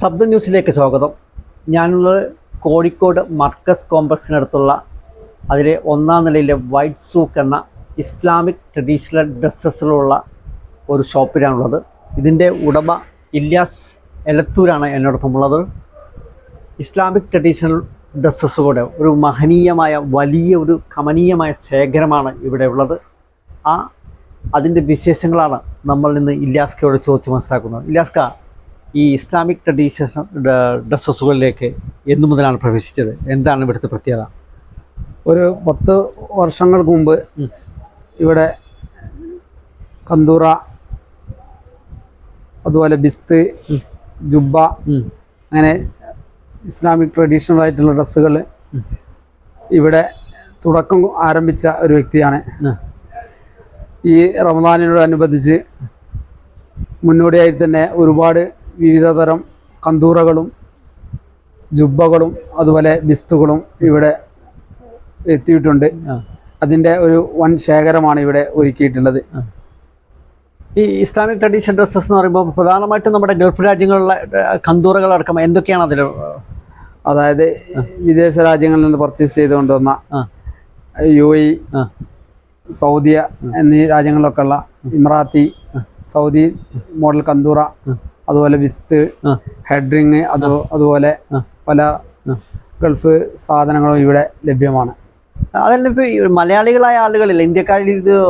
ശബ്ദ ന്യൂസിലേക്ക് സ്വാഗതം. ഞാനുള്ളത് കോഴിക്കോട് മർക്കസ് കോംപ്ലക്സിനടുത്തുള്ള അതിലെ ഒന്നാം നിലയിലെ വൈറ്റ് സൂക്ക് എന്ന ഇസ്ലാമിക് ട്രഡീഷണൽ ഡ്രസ്സസിലുള്ള ഒരു ഷോപ്പിലാണുള്ളത്. ഇതിന്റെ ഉടമ ഇല്യാസ് എലത്തൂരാണ് എന്നോടൊപ്പമുള്ളത്. ഇസ്ലാമിക് ട്രഡീഷണൽ ഡ്രസ്സസുകളുടെ ഒരു മഹനീയമായ വലിയ ഒരു കമനീയമായ ശേഖരമാണ് ഇവിടെ ഉള്ളത്. ആ അതിന്റെ വിശേഷങ്ങളാണ് നമ്മൾ ഇന്ന് ഇല്യാസ്കയോട് ചോദിച്ച് മനസ്സിലാക്കുന്നത്. ഇല്യാസ്ക ഈ ഇസ്ലാമിക് ട്രഡീഷൻസ് ഡ്രസ്സസുകളിലേക്ക് എന്നു മുതലാണ് പ്രവേശിച്ചത്. എന്താണ് ഇവിടുത്തെ പ്രത്യേകത? ഒരു പത്ത് വർഷങ്ങൾക്ക് മുമ്പ് ഇവിടെ കന്തൂറ അതുപോലെ ബിസ്ത് ജുബ അങ്ങനെ ഇസ്ലാമിക് ട്രഡീഷണൽ ആയിട്ടുള്ള ഡ്രസ്സുകൾ ഇവിടെ തുടക്കം ആരംഭിച്ച ഒരു വ്യക്തിയാണ്. ഈ റമദാനിനോടനുബന്ധിച്ച് മുന്നോടിയായി തന്നെ ഒരുപാട് വിവിധ തരം കന്തൂറകളും ജുബ്ബകളും അതുപോലെ ബിസ്തുകളും ഇവിടെ എത്തിയിട്ടുണ്ട്. അതിന്റെ അതിന്റെ ഒരു വൻ ശേഖരമാണ് ഇവിടെ ഒരുക്കിയിട്ടുള്ളത്. ഈ ഇസ്ലാമിക് ട്രഡീഷണൽ ഡ്രസ്സസ് എന്ന് പറയുമ്പോൾ പ്രധാനമായിട്ടും നമ്മുടെ ഗൾഫ് രാജ്യങ്ങളിലെ കന്തൂറകൾ അടക്കം എന്തൊക്കെയാണ് അതിൽ അതായത് വിദേശ രാജ്യങ്ങളിൽ നിന്ന് പർച്ചേസ് ചെയ്ത് കൊണ്ടുവന്ന യു എ സൗദിയ സൗദി എന്നീ രാജ്യങ്ങളിലൊക്കെ ഉള്ള ഇമ്രാത്തി സൗദി മോഡൽ കന്തൂറ അതുപോലെ വിസ്ത്. ഹെഡ്രിങ് അത് അതുപോലെ പല ഗൾഫ് സാധനങ്ങളും ഇവിടെ ലഭ്യമാണ്. അതല്ല ഇപ്പൊ മലയാളികളായ ആളുകളില്ല? ഇന്ത്യക്കാരിൽ ഇത്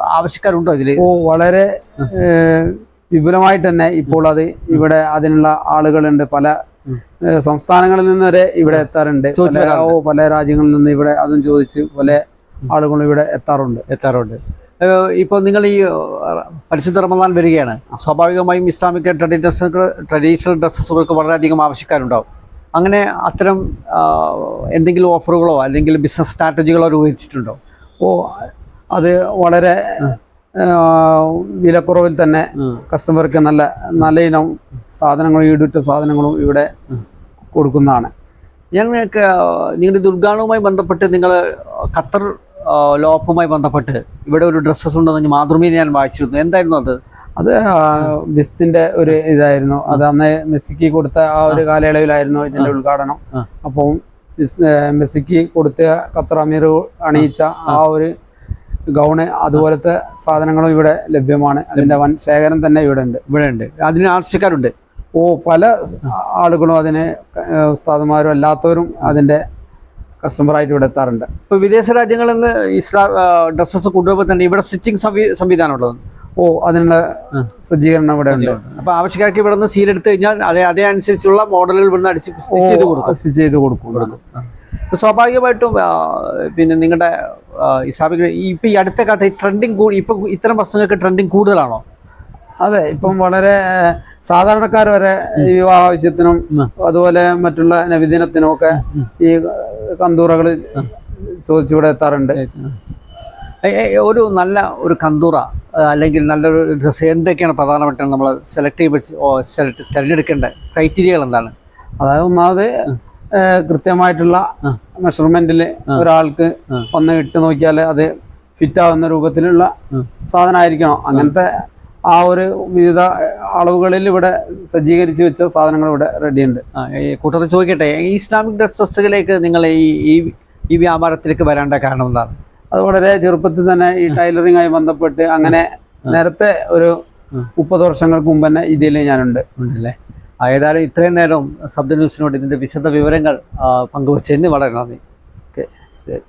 ആവശ്യക്കാരുണ്ടോ ഇതിൽ? ഓ വളരെ വിപുലമായിട്ട് തന്നെ ഇപ്പോൾ അത് ഇവിടെ അതിനുള്ള ആളുകളുണ്ട്. പല സംസ്ഥാനങ്ങളിൽ നിന്ന് വരെ ഇവിടെ എത്താറുണ്ട്. പല- രാജ്യങ്ങളിൽ നിന്ന് ഇവിടെ അതും ചോദിച്ച് പല ആളുകളും ഇവിടെ എത്താറുണ്ട്. എത്താറുണ്ട്. ഇപ്പോൾ നിങ്ങൾ ഈ പരിശുദ്ധ റമദാൻ വരികയാണ്. സ്വാഭാവികമായും ഇസ്ലാമിക് ട്രഡീഷണൽ ട്രഡീഷണൽ ഡ്രസ്സസുകൾക്ക് വളരെയധികം ആവശ്യക്കാരുണ്ടാവും. അങ്ങനെ അത്തരം എന്തെങ്കിലും ഓഫറുകളോ അല്ലെങ്കിൽ ബിസിനസ് സ്ട്രാറ്റജികളോ രൂപീകരിച്ചിട്ടുണ്ടോ? ഓ അത് വളരെ വിലക്കുറവിൽ തന്നെ കസ്റ്റമർക്ക് നല്ല നല്ല ഇനം സാധനങ്ങളും ഈടുറ്റ സാധനങ്ങളും ഇവിടെ കൊടുക്കുന്നതാണ്. ഞങ്ങൾക്ക് നിങ്ങളുടെ ദുർഗാണവുമായി ബന്ധപ്പെട്ട് നിങ്ങൾ ഖത്തർ ലോപ്പുമായി ബന്ധപ്പെട്ട് ഇവിടെ ഒരു ഡ്രസ്സസ് ഉണ്ടെന്ന് മാതൃഭൂമിയിൽ ഞാൻ വായിച്ചിരുന്നു. എന്തായിരുന്നു അത്? അത് ബിസ്തിന്റെ ഒരു ഇതായിരുന്നു. അത് അന്ന് മെസ്സിക്ക് കൊടുത്ത ആ ഒരു കാലയളവിലായിരുന്നു ഇതിന്റെ ഉദ്ഘാടനം. അപ്പോൾ അപ്പം മെസ്സിക്ക് കൊടുത്ത ഖത്തർ അമീർ അണിയിച്ച ആ. ഒരു ഗൗണ് അതുപോലത്തെ സാധനങ്ങളും ഇവിടെ ലഭ്യമാണ്. അതിന്റെ വൻ ശേഖരം തന്നെ ഇവിടെ ഉണ്ട്. ഇവിടെ ഉണ്ട്. അതിന് ആവശ്യക്കാരുണ്ട്. ഓ പല ആളുകളും അതിന് ഉസ്താദുമാരും അല്ലാത്തവരും അതിന്റെ കസ്റ്റമറായിട്ട് ഇവിടെ എത്താറുണ്ട്. ഇപ്പോൾ വിദേശ രാജ്യങ്ങളിൽ നിന്ന് ഇസ്ലാം ഡ്രസ്സസ് കൊണ്ടുപോകുമ്പോൾ തന്നെ ഇവിടെ സ്റ്റിച്ചിങ് സംവിധാനം ഉള്ളത്? ഓ അതിനുള്ള സജ്ജീകരണം ഇവിടെ ഉണ്ട്. അപ്പോൾ ആവശ്യക്കാർക്ക് ഇവിടെ നിന്ന് സീലെടുത്ത് കഴിഞ്ഞാൽ അതേ അതേ അനുസരിച്ചുള്ള മോഡലുകൾ ഇവിടുന്ന് അടിച്ച് സ്റ്റിച്ച് ചെയ്ത് കൊടുക്കും. സ്റ്റിച്ച് ചെയ്ത് കൊടുക്കും സ്വാഭാവികമായിട്ടും പിന്നെ നിങ്ങളുടെ ഇസ്ലാമിക് ഇപ്പം ഈ അടുത്ത കാലത്ത് ഈ ട്രെൻഡിങ് കൂടി ഇപ്പം ഇത്തരം വസ്തുങ്ങൾക്ക് ട്രെൻഡിങ് കൂടുതലാണോ? അതെ ഇപ്പം വളരെ സാധാരണക്കാർ വരെ വിവാഹ ആവശ്യത്തിനും അതുപോലെ മറ്റുള്ള നബിദിനത്തിനും ഒക്കെ ഈ കന്തൂറകൾ ചോദിച്ചിവിടെ എത്താറുണ്ട്. ഒരു നല്ല ഒരു കന്തൂറ അല്ലെങ്കിൽ നല്ലൊരു ഡ്രസ്സ് എന്തൊക്കെയാണ് പ്രധാനമായിട്ടും നമ്മൾ സെലക്ട് ചെയ്യുമ്പോൾ സെലക്ട് തിരഞ്ഞെടുക്കേണ്ട ക്രൈറ്റീരിയകൾ എന്താണ് അതായത് ഒന്നാമത് കൃത്യമായിട്ടുള്ള. മെഷർമെന്റിൽ ഒരാൾക്ക് ഒന്ന് ഇട്ട് നോക്കിയാൽ അത് ഫിറ്റ് ആവുന്ന രൂപത്തിലുള്ള. സാധനമായിരിക്കണം. അങ്ങനത്തെ ആ ഒരു വിവിധ അളവുകളിൽ ഇവിടെ സജ്ജീകരിച്ച് വെച്ച സാധനങ്ങൾ ഇവിടെ റെഡിയുണ്ട്. കൂട്ടത്തിൽ ചോദിക്കട്ടെ ഈ ഇസ്ലാമിക് ഡ്രസ്സസുകളിലേക്ക് നിങ്ങൾ ഈ ഈ ഈ വ്യാപാരത്തിലേക്ക് വരേണ്ട കാരണം എന്താണ്? അത് വളരെ ചെറുപ്പത്തിൽ തന്നെ ഈ ടൈലറിങ്ങായി ബന്ധപ്പെട്ട് അങ്ങനെ നേരത്തെ ഒരു. മുപ്പത് വർഷങ്ങൾക്ക് മുമ്പ് തന്നെ ഇതിൽ ഞാനുണ്ട്. ഉണ്ടല്ലേ? ഏതായാലും ഇത്രയും നേരം സബ്ദ ന്യൂസിനോട് ഇതിന്റെ വിശദ വിവരങ്ങൾ പങ്കുവച്ചതിന് വളരെ നന്ദി. ഓക്കെ ശരി.